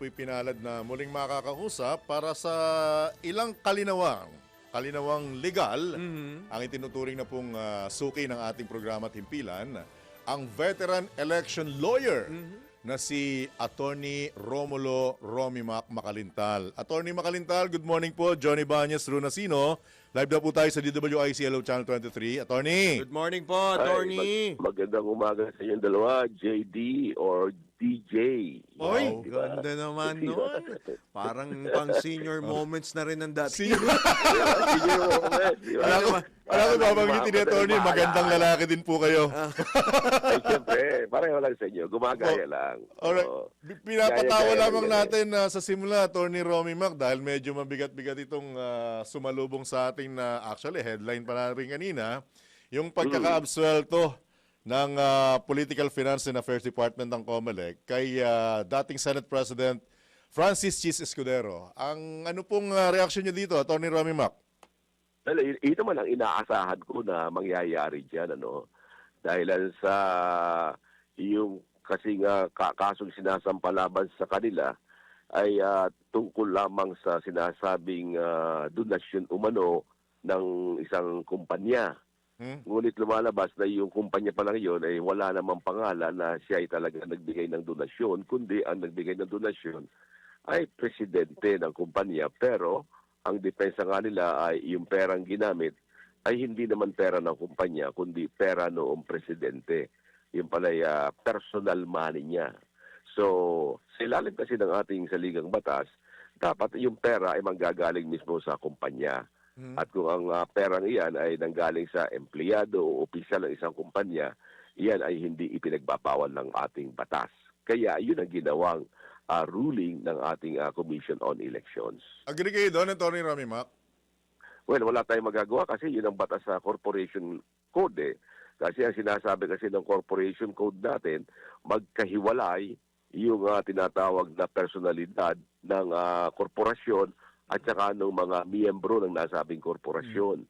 po'y pinalad na muling makakausap para sa ilang kalinawang, kalinawang legal Mhm. ang itinuturing na pong ah, suki ng ating programa at himpilan, ang veteran election lawyer na si Attorney Romulo Romimac Macalintal. Attorney Macalintal, good morning po. Johnny Banyas, Runasino. Live na po tayo sa DWIC Hello Channel 23. Attorney! Good morning po, attorney. Ay, mag- magandang umaga sa inyong dalawa, JD or DJ. Oy, Wow. Di ba? ganda naman nun. Parang pang senior moments na rin ang dati. Sino? Sige mo, Owen, di ba? Alam ko, alam ko babanggitin ni Attorney, magandang lalaki din po kayo. Ay, siyempre, pareho lang sa inyo. Gumagaya lang. Alright. Bi- Pinapatawa lamang lang yan natin na sa simula, Attorney Romy Mac, dahil medyo mabigat-bigat itong ah, sumalubong sa ating na actually headline pa na rin kanina, yung pagkaka-absuelto ng ah, Political Finance and Affairs Department ng COMELEC kay ah, dating Senate President Francis Chis Escudero. Ang ano pong ah, reaksyon niyo dito, Attorney Romy Mac? Well, ito man ang inaasahan ko na mangyayari dyan, ano. Dahil sa yung kasi nga ka- kasong sinasampalaban sa kanila ay ah, tungkol lamang sa sinasabing ah, donasyon umano ng isang kumpanya. Hmm? Ngunit lumalabas na yung kumpanya pa lang yun ay wala namang pangalan na siya ay talaga nagbigay ng donasyon, kundi ang nagbigay ng donasyon ay presidente ng kumpanya. Pero ang depensa nga nila ay yung perang ginamit ay hindi naman pera ng kumpanya, kundi pera noong presidente. Yung pala ah, personal money niya. So, sa ilalim kasi ng ating saligang batas, dapat yung pera ay manggagaling mismo sa kumpanya. Hmm. At kung ang ah, perang iyan ay nanggaling sa empleyado o opisyal ng isang kumpanya, iyan ay hindi ipinagbabawal ng ating batas. Kaya yun ang ginawang ah, ruling ng ating ah, Commission on Elections. Agree kayo doon, Attorney Romy Mac? Well, wala tayong magagawa kasi yun ang batas sa Corporation Code eh. Kasi ang sinasabi kasi ng Corporation Code natin, magkahiwalay yung ah, tinatawag na personalidad ng ah, korporasyon at saka ng mga miyembro ng nasabing korporasyon.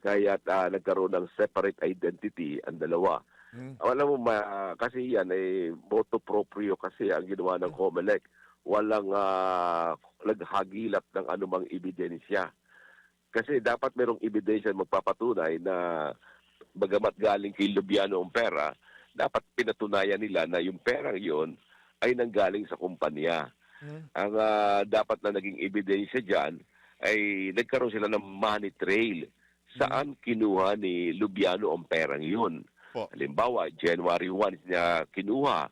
Kaya ah, nagkaroon ng separate identity ang dalawa. Hmm. Alam mo, ma, kasi yan, eh, voto proprio kasi ang ginawa ng COMELEC. Walang ah, naghagilap ng anumang ebidensya. Kasi dapat merong ebidensya magpapatunay na bagamat galing kay Lubiano ang pera, dapat pinatunayan nila na yung perang yon ay nanggaling sa kumpanya. Hmm. Ang ah, dapat na naging ebidensya dyan ay nagkaroon sila ng money trail. Saan kinuha ni Lubiano ang perang yun? Po. Halimbawa, January 1 niya kinuha.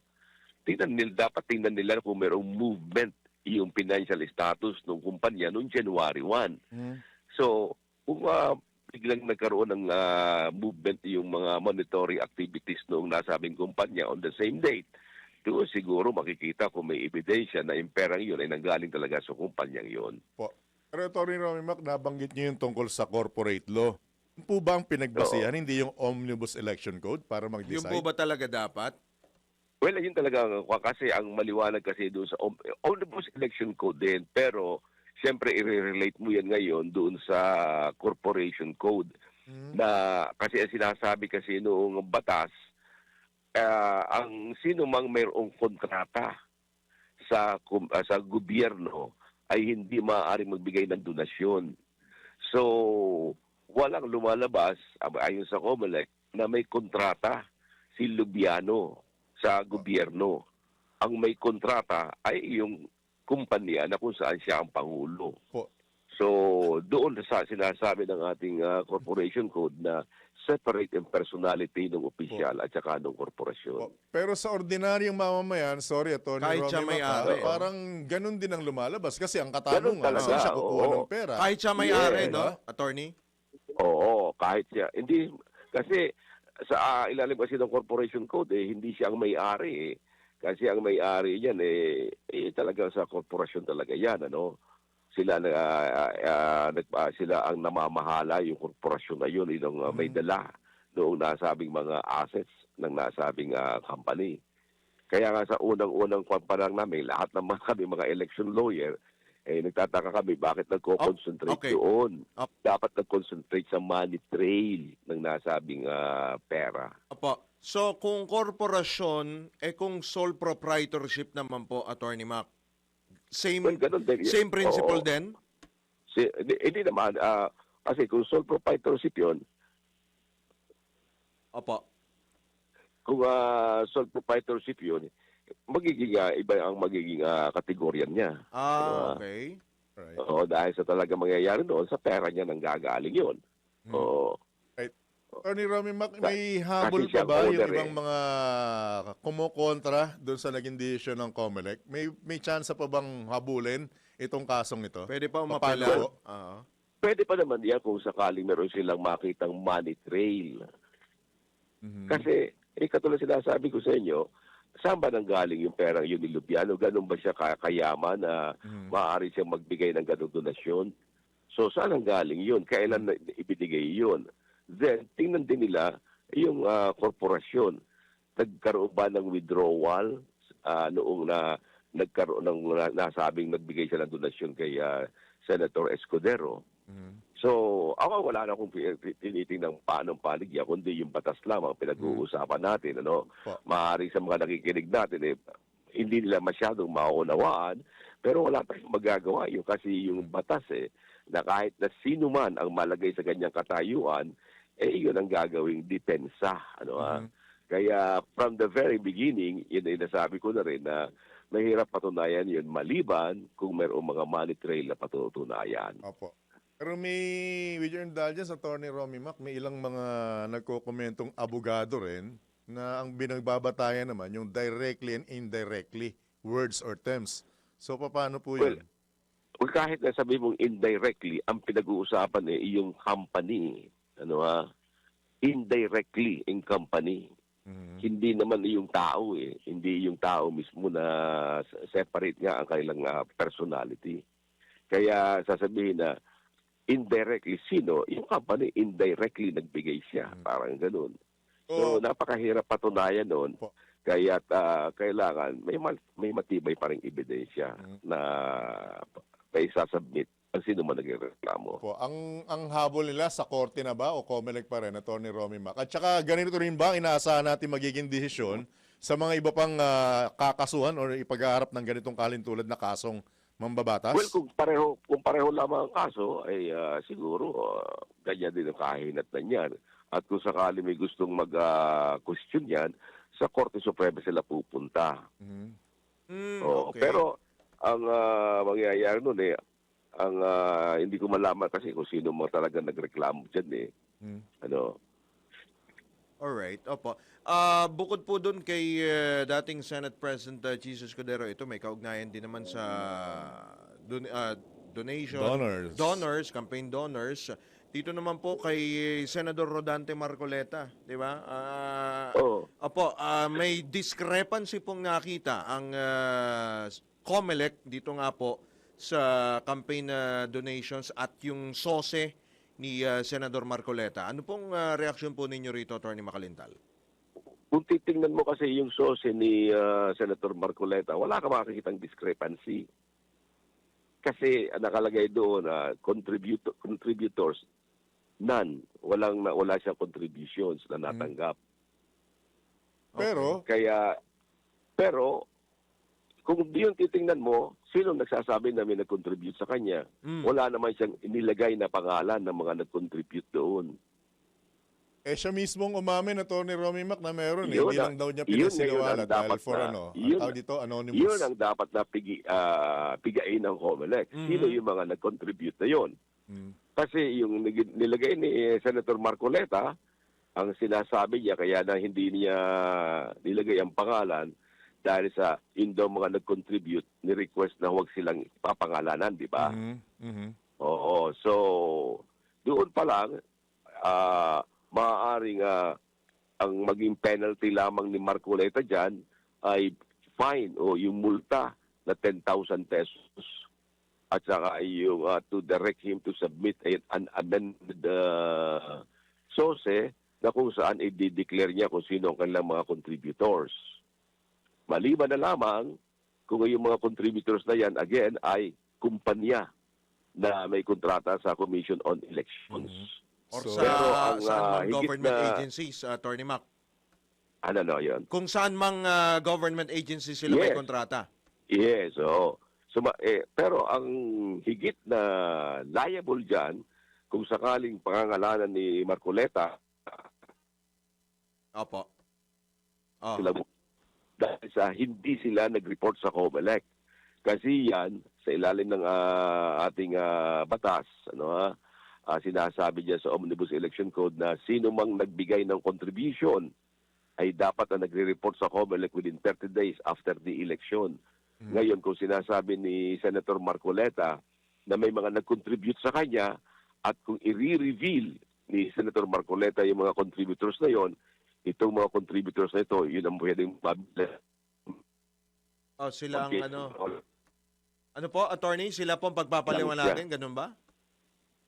Tingnan nila, dapat tingnan nila kung mayroong movement yung financial status ng kumpanya noong January 1. Hmm. So, kung ah, biglang nagkaroon ng ah, movement yung mga monetary activities noong nasabing kumpanya on the same date, doon siguro makikita kung may ebidensya na yung perang yun ay nanggaling talaga sa kumpanyang yun. Po. Pero Attorney Romy Mac, nabanggit niyo yung tungkol sa corporate law. Yun po ba ang pinagbasihan, hindi yung Omnibus Election Code para Yung mag-decide? po ba talaga dapat? Well, yun talaga kasi ang maliwanag kasi doon sa Om- Omnibus Election Code din, pero siyempre i-relate mo yan ngayon doon sa Corporation Code Hmm. na kasi ang sinasabi kasi noong batas, ah, ang sino mang mayroong kontrata sa ah, sa gobyerno ay hindi maaaring magbigay ng donasyon. So, walang lumalabas ab- ayon sa COMELEC na may kontrata si Lubiano sa gobyerno. Ang may kontrata ay yung kumpanya na kung saan siya ang pangulo. Po. So, doon sa sinasabi ng ating ah, corporation code na separate yung personality ng opisyal at saka ng korporasyon. Po. Pero sa ordinaryong mamamayan, sorry Attorney Kahit Romy siya may-ari. ah, parang ganun din ang lumalabas. Kasi ang katanungan, talaga, saan siya kukuha oo. ng pera? Kahit siya may-ari, Yeah. no? Attorney? Oo, kahit siya. Hindi, kasi sa ah, ilalim kasi ng corporation code, eh, hindi siya ang may-ari. Eh. Kasi ang may-ari yan, eh, eh, talaga sa korporasyon talaga yan. Ano? Sila, na, ah, ah, nag- ah, sila ang namamahala, yung korporasyon na yun, yung ah, may Mhm. dala noong nasabing mga assets ng nasabing ah, company. Kaya nga sa unang-unang kwan pa lang namin, lahat naman kami mga election lawyer, eh nagtataka kami bakit nagko-concentrate okay. doon. Op. Dapat nag-concentrate sa money trail ng nasabing ah, pera. Opo. So, kung korporasyon, eh kung sole proprietorship naman po, Attorney Mac, Same, Well, ganun din. same principle Oo. din? Si, hindi, hindi naman, ah, kasi kung sole proprietorship yun, Opo. kung uh, sole proprietorship yun, magiging ah, iba ang magiging ah, kategorya niya. Ah, Ah. okay. Right. Oo, dahil sa talaga mangyayari doon, sa pera niya nang gagaling yun. Hmm. Oo. Attorney Romy Mac, may habol kasi pa ba yung owner ibang eh. mga kumukontra doon sa naging desisyon ng COMELEC? May may chance pa bang habulin itong kasong ito? Pwede pa Paano umapela. po? Ah. Pwede pa naman yan kung sakaling meron silang makitang money trail. Mhm. Kasi, eh, katulad sinasabi ko sa inyo, saan ba nang galing yung perang yun ni Lubiano? Ganun ba siya ka- kayaman na Mhm. maaari siyang magbigay ng ganung donasyon? So, saan ang galing yun? Kailan na ibinigay yun? Then, tingnan din nila yung ah, korporasyon. Nagkaroon ba ng withdrawal ah, noong na nagkaroon ng na, nasabing nagbigay siya ng donasyon kay ah, Senator Escudero? Mhm. So, ako wala na akong tinitingnan paanong paligya, kundi yung batas lamang pinag-uusapan natin. Ano? Maaari sa mga nakikinig natin, eh, hindi nila masyadong maunawaan, pero wala tayong magagawa yun kasi yung batas eh, na kahit na sino man ang malagay sa ganyang katayuan, eh yun ang gagawing depensa. Ano, ah. Kaya from the very beginning, yun ay nasabi ko na rin na mahirap patunayan yun maliban kung mayroong mga money trail na patutunayan. Opo. Pero may, with your indulgence, Attorney Romy Mac, may ilang mga nagkokomentong abogado rin na ang binagbabatayan naman yung directly and indirectly words or terms. So, paano po Well, yun? Kung kahit na sabi mong indirectly, ang pinag-uusapan eh, yung company. Ano ha? Indirectly in company. Mhm. Hindi naman yung tao eh. Hindi yung tao mismo na separate nga ang kanilang ah, personality. Kaya sasabihin na indirectly, sino? Yung company indirectly nagbigay siya. Mm. Parang ganun. Oh, So napakahirap patunayan noon. Po. Kaya kailangan may ma- may matibay pa ring ebidensya Mm. na may sasubmit ang sino man nagreklamo. po, ang ang habol nila sa korte na ba o COMELEC pa rin, Attorney Romy Mac? At saka ganito rin ba ang inaasahan natin magiging desisyon sa mga iba pang ah, kakasuhan o ipag-aarap ng ganitong kalintulad na kasong mambabatas? Well, kung pareho kung pareho lamang ang kaso ay ah, siguro ah, ganyan din ang kahinat na niyan. At kung sakali may gustong mag-question yan, sa Korte Suprema sila pupunta. Mhm. Mm, Oo, okay. Pero ang ah, mangyayari nun eh, ang ah, hindi ko malaman kasi kung sino mo talaga nagreklamo dyan eh. Mhm. Ano, Alright, opo. Ah, bukod po doon kay eh, dating Senate President uh, Jesus Cordero, ito may kaugnayan din naman sa don- ah, donation. Donors. Donors, campaign donors. Dito naman po kay Senador Rodante Marcoleta, di ba? Ah, Oo. Opo, ah, may discrepancy pong nakita ang uh, COMELEC dito nga po sa campaign ah, donations at yung SOSE ni ah, Senador Marcoleta. Ano pong ah, reaksyon po ninyo rito, Attorney Makalintal? kung titingnan mo kasi yung sose ni ah, Senator Marcoleta, wala ka makikitang discrepancy. Kasi ah, nakalagay doon na contributor, contributors, none. Walang, wala siyang contributions na natanggap. Pero, Kaya, pero, kung di yung titingnan mo, sino nagsasabi na may nag-contribute sa kanya? Mm. Wala naman siyang inilagay na pangalan ng mga nag-contribute doon. eh siya mismong umamin, Attorney Romy Mac, na meron. Eh. Yun Hindi ang- lang daw niya yun ngayon pinasiniwala ang dahil dapat for na- ano, ang yun- tawag dito, anonymous. Yun ang dapat na pigi, ah, pigain ng COMELEC. Mhm. Sino yung mga nag-contribute na yun? Mhm. Kasi yung nilagay ni Senator Marcoleta, ang sinasabi niya kaya na hindi niya nilagay ang pangalan dahil sa yun daw mga nag-contribute, ni-request na huwag silang papangalanan, di ba? Mhm. Mhm. Oo. So, doon pa lang, ah, maaaring ah, ang maging penalty lamang ni Marcoleta dyan ay fine o yung multa na 10,000 pesos. At saka yung ah, to direct him to submit an amended uh, SOSE na kung saan i-declare niya kung sino ang kanilang mga contributors. Maliban na lamang kung yung mga contributors na yan, again, ay kumpanya na may kontrata sa Commission on Elections. Or So, sa Pero ang, saan mang higit government na- agencies, Attorney Mac? Ano no yun? Kung saan mang ah, government agencies sila may Yes. kontrata? Yes, oo. Suma, eh, pero ang higit na liable dyan, kung sakaling pangangalanan ni Marcoleta, Opo. Oh. sila dahil sa hindi sila nag-report sa COMELEC. Kasi yan, sa ilalim ng ah, ating ah, batas, ano ha, ah, sinasabi diyan sa Omnibus Election Code na sino mang nagbigay ng contribution ay dapat na nagre-report sa COMELEC within 30 days after the election. Ngayon, kung sinasabi ni Senator Marcoleta na may mga nag-contribute sa kanya at kung i-reveal ni Senator Marcoleta yung mga contributors na yon, itong mga contributors na ito, yun ang pwedeng mabila. Oh, sila ang Okay. ano. Ano po, attorney, sila po ang pagpapaliwanagan, ganun ba?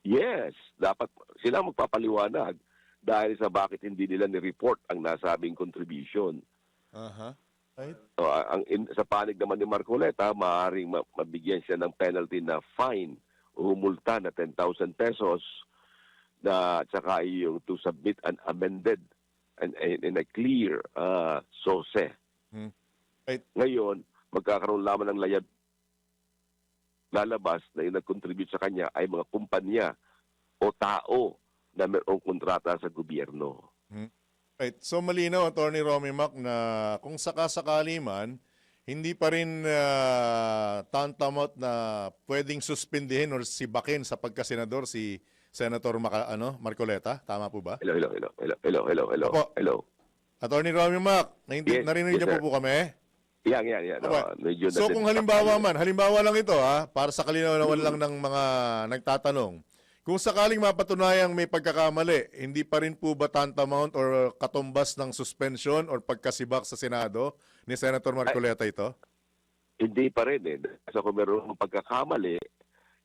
Yes, dapat sila magpapaliwanag dahil sa bakit hindi nila ni-report ang nasabing contribution. Aha. Right? So, ang in, sa panig naman ni Marcoleta, maaaring ma- mabigyan siya ng penalty na fine o multa na 10,000 pesos na at saka yung to submit an amended and, and, and a clear uh, SOSE. Hmm. Right. Ngayon, magkakaroon lamang ng layab lalabas na yung nag-contribute sa kanya ay mga kumpanya o tao na mayroong kontrata sa gobyerno. Right. So malinaw, Attorney Romy Mac, na kung sakasakali man, hindi pa rin uh, tantamot na pwedeng suspindihin or sibakin sa pagkasenador si Senator Maca, ano, Marcoleta. Tama po ba? Hello, hello, hello, hello, hello, hello, hello, Opo. hello. Attorney Romy Mac, nainti- Yes, narinig yes, niyo po po kami? Yan, yan, yan. Okay. Medyo So kung halimbawa man, halimbawa lang ito ha, para sa kalinawan lang ng mga nagtatanong. Kung sakaling mapatunayang may pagkakamali, hindi pa rin po ba tantamount or katumbas ng suspension or pagkasibak sa Senado ni Senator Marcoleta ito? Hindi pa rin eh. So kung meron pagkakamali,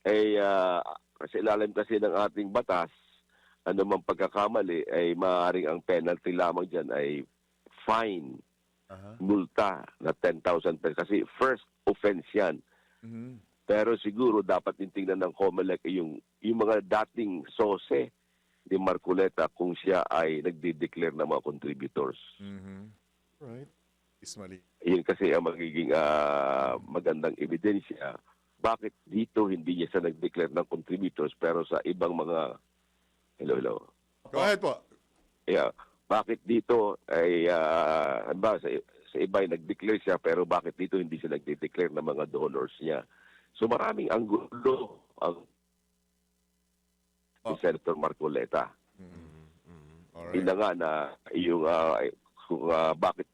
ay uh, kasi ilalim kasi ng ating batas, ano mang pagkakamali ay maaaring ang penalty lamang dyan ay fine, Aha. multa na 10,000 pesos. Kasi first offense yan. Mhm. Pero siguro dapat din tingnan ng COMELEC yung, yung mga dating sose ni Marculeta kung siya ay nagde-declare ng mga contributors. Mhm. Right. Is mali. Yun kasi ang magiging ah, magandang ebidensya. Bakit dito hindi niya siya nag-declare ng contributors pero sa ibang mga... Hello, hello. Go ahead po. Yeah. Bakit dito ay... ah, ano ba, sa, sa iba ay nag-declare siya pero bakit dito hindi siya nag-declare ng mga donors niya? So maraming ang ni Oh. Senator Marcoleta. Alright. Yun na nga na yung ah, kung ah, bakit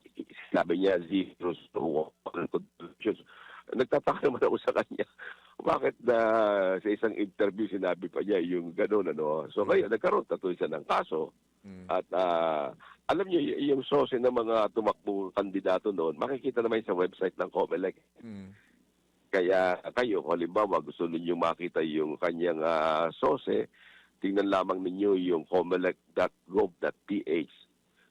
sabi niya zero to contributions. Nagtataka naman ako sa kanya. Bakit na sa isang interview sinabi pa niya yung gano'n ano. So kaya nagkaroon tatuloy siya ng kaso. Mm. At ah, alam niyo y- yung sose ng mga tumakbo kandidato noon, makikita naman sa website ng COMELEC. Mm. Kaya kayo, kung halimbawa gusto ninyo makita yung kanyang ah, sose, tingnan lamang ninyo yung comelec.gov.ph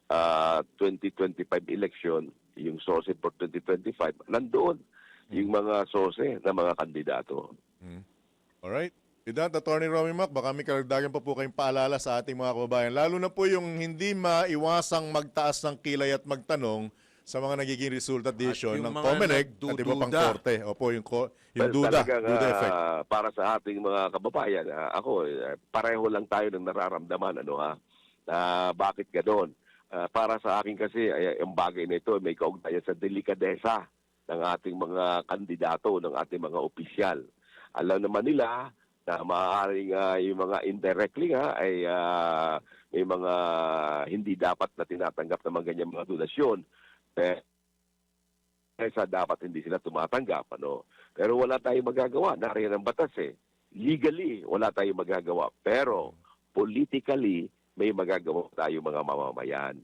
ah 2025 election, yung sose for 2025, nandoon yung mga sose ng mga kandidato. Mm. Alright. With that, Attorney Romy Mac, baka may karagdagan pa po kayong paalala sa ating mga kababayan. Lalo na po yung hindi maiwasang magtaas ng kilay at magtanong sa mga nagiging resulta decision ng COMELEC at iba pang korte. Opo, yung, ko- yung Well, duda, talagang, duda effect. ah, para sa ating mga kababayan, ah, ako, eh, pareho lang tayo ng nararamdaman, ano ha? Ah, bakit ganoon? Ah, para sa akin kasi, ay, ang bagay na ito may kaugnayan sa delikadesa ng ating mga kandidato, ng ating mga opisyal. Alam naman nila na maaaring ah, yung mga indirectly nga ay ah, may mga hindi dapat na tinatanggap ng mga ganyan mga donasyon. Eh, kaysa dapat hindi sila tumatanggap. Ano? Pero wala tayong magagawa. Nariyan ang batas eh. Legally, wala tayong magagawa. Pero politically, may magagawa tayo mga mamamayan.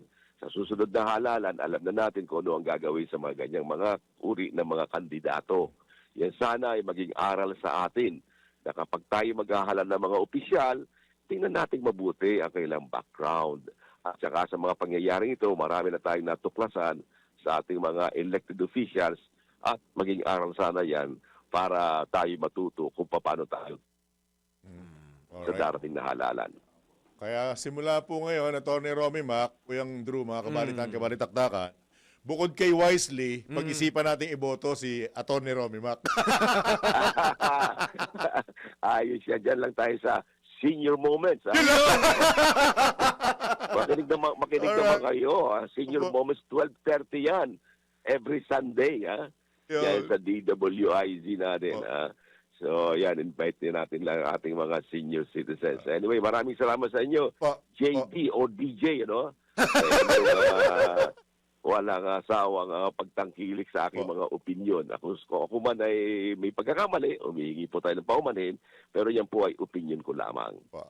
Sa susunod na halalan, alam na natin kung ano ang gagawin sa mga ganyang mga uri ng mga kandidato. Yan sana ay maging aral sa atin na kapag tayo maghahalal ng mga opisyal, tingnan natin mabuti ang kailang background. At saka sa mga pangyayaring ito, marami na tayong natuklasan sa ating mga elected officials at maging aral sana yan para tayo matuto kung paano tayo sa Alright. darating na halalan. Kaya simula po ngayon, Attorney Romy Mac, Kuyang Drew, mga kabalitan, kabalitaktakan, bukod kay Wisely, pag-isipan nating iboto si Atty. Romy Mac. Ayos siya. Diyan lang tayo sa senior moments. Ha? makinig naman, makinig Alright. naman kayo. Ha? Senior Opo. moments, 12.30 yan. Every Sunday. Ha? Yan sa DWIZ natin. Opo. Ha? So, yan, invite din natin lang ang ating mga senior citizens. Anyway, maraming salamat sa inyo. Pa, JD o DJ, ano? uh, walang asawang uh, pagtangkilik sa aking Po. mga opinion. Ako, ako man ay may pagkakamali, umihingi po tayo ng paumanhin, pero yan po ay opinion ko lamang. pa.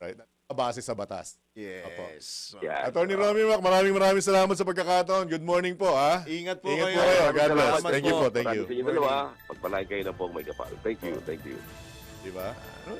Right. Base sa batas. Yes. Yan. Attorney Romy Mac, maraming maraming salamat sa pagkakataon. Good morning po, ha? Ingat po Ingat kayo. po kayo. God Maraming bless. salamat Thank you po, thank Maraming you. sa inyo dalawa. Pagpalain kayo ng pong may kapal. Thank you, thank you. Di ba? Ano,